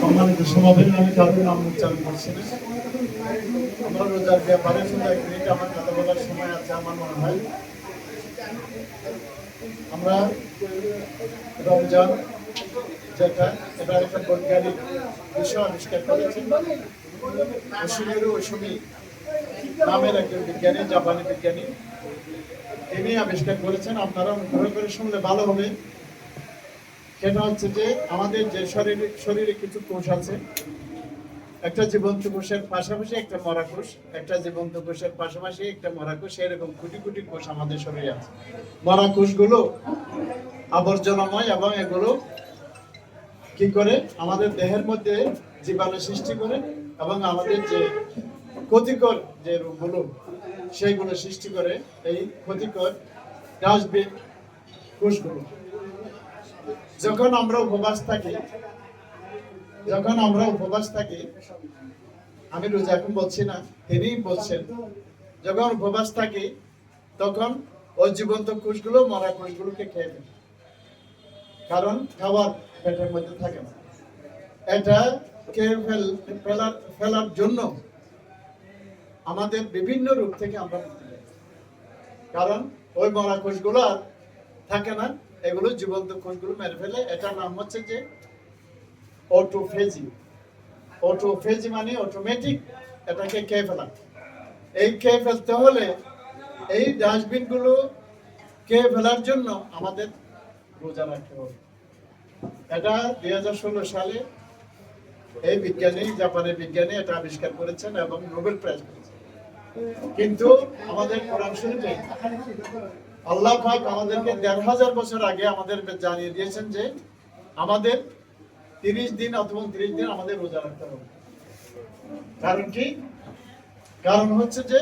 সম্মানিত সমাবেশ, আমি কারোর নাম উচ্চারণ করছি আমরা রোজার ব্যাপারে শুধু এক মিনিট আমার কথা বলার সময় আছে, আমার মনে হয়। আমরা রমজান যেটা, এটা একটা বৈজ্ঞানিক বিষয় আবিষ্কার করেছেন ওসুমিরু ওসুমি নামের একজন বিজ্ঞানী, জাপানি বিজ্ঞানী, তিনি আবিষ্কার করেছেন। আপনারা অনুগ্রহ করে শুনলে ভালো হবে। সেটা হচ্ছে যে আমাদের যে শরীরে শরীরে কিছু কোষ আছে, একটা জীবন্ত কোষের পাশাপাশি একটা মরা কোষ, একটা জীবন্ত কোষের পাশাপাশি একটা মরা কোষ, এরকম কোটি কোটি কোষ আমাদের শরীরে আছে। মরা কোষগুলো আবর্জনাময় এবং এগুলো কি করে? আমাদের দেহের মধ্যে জীবাণু সৃষ্টি করে এবং আমাদের যে ক্ষতিকর যে রোগগুলো, সেইগুলো সৃষ্টি করে এই ক্ষতিকর ডাস্টবিন কোষগুলো। যখন আমরা উপবাস থাকি, যখন আমরা উপবাস থাকি, আমি রোজা এখন বলছি না তিনি বলছেন, যখন উপবাস থাকি, তখন ওই জীবন্ত কোষগুলো মরা কোষগুলোকে খেয়ে ফেলে। কারণ খাবার পেটের মধ্যে থাকে না। এটা খেয়ে ফেল, ফেলার ফেলার জন্য আমাদের বিভিন্ন রোগ থেকে আমরা কারণ ওই মরা কোষগুলো থাকে না এগুলো জীবন্ত কোষগুলো মেরে ফেলে। এটার নাম হচ্ছে যে অটোফেজি অটোফেজি মানে অটোমেটিক এটাকে খেয়ে ফেলা। এই খেয়ে ফেলতে হলে এই ডাস্টবিনগুলো খেয়ে ফেলার জন্য আমাদের রোজা রাখতে হবে। এটা দুই হাজার ষোলো সালে এই বিজ্ঞানী জাপানের বিজ্ঞানী এটা আবিষ্কার করেছেন এবং নোবেল প্রাইজ পেয়েছেন। কিন্তু আমাদের কোরআন শরীফে আল্লাহ পাক আমাদেরকে দেড় হাজার বছর আগে আমাদের জানিয়ে দিয়েছেন যে আমাদের তিরিশ দিন অথবা তিরিশ দিন আমাদের রোজা রাখতে হবে। কারণ কি? কারণ হচ্ছে যে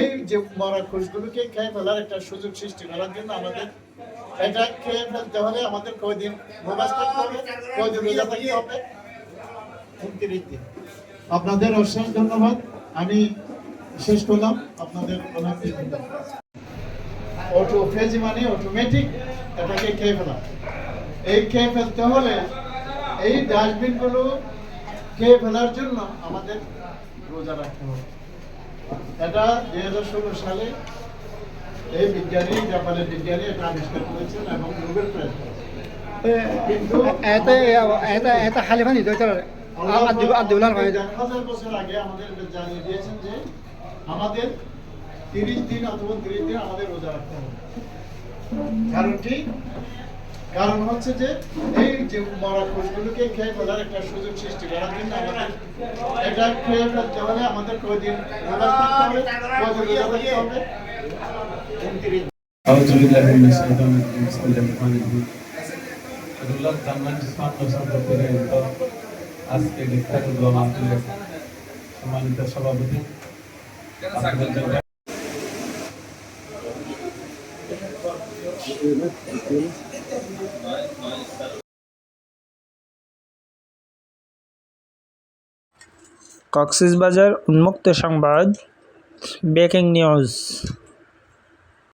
এই যে মরা খোঁজগুলোকে খেয়ে ফেলার একটা সুযোগ সৃষ্টি করার জন্য আমাদের এটা খেয়ে ফেলতে হলে আমাদের কয়দিন উপবাস থাকতে হবে, কয়দিন রোজা থাকতে হবে? উনত্রিশ দিন। আপনাদের অশেষ ধন্যবাদ। আমি শেষ করলাম। আপনাদের অনেক ধন্যবাদ অটোফেজি মানে অটোমেটিক এটাকে খেয়ে ফেলা। এই খেয়ে ফেলতে হলে এই ডাস্টবিনগুলো খেয়ে ফেলার জন্য আমাদের রোজা রাখতে হবে। এটা দুই হাজার ষোলো সালে এই বিজ্ঞানী জাপানের বিজ্ঞানী এটা আবিষ্কার করেছেন এবং নোবেল প্রাইজ কিন্তু হাজার বছর আগে আমাদের জানিয়ে দিয়েছেন যে আমাদের তিরিশ দিন অথবা তিরিশ দিন আমাদের রোজা রাখতে হবে কারণ কি কারণ হচ্ছে যে এই যে মরা কোষগুলোকে খেয়ে ফেলার একটা সুযোগ সৃষ্টি করার জন্য আমাদের এটা খেয়ে ফেলতে হলে আমাদের কয়দিন রোজা থাকতে হবে কয়দিন রোজা থাকতে হবে উনত্রিশ أعوذ بالله من الشيطان الرجيم بسم الله الرحمن الرحيم আল্লাহ তাআলা সাত শব্দ করে তো আজকে ইফতার দোয়া মাহফিলের সম্মানিত সভাপতি কক্সবাজার উন্মুক্ত সংবাদ ব্রেকিং নিউজ।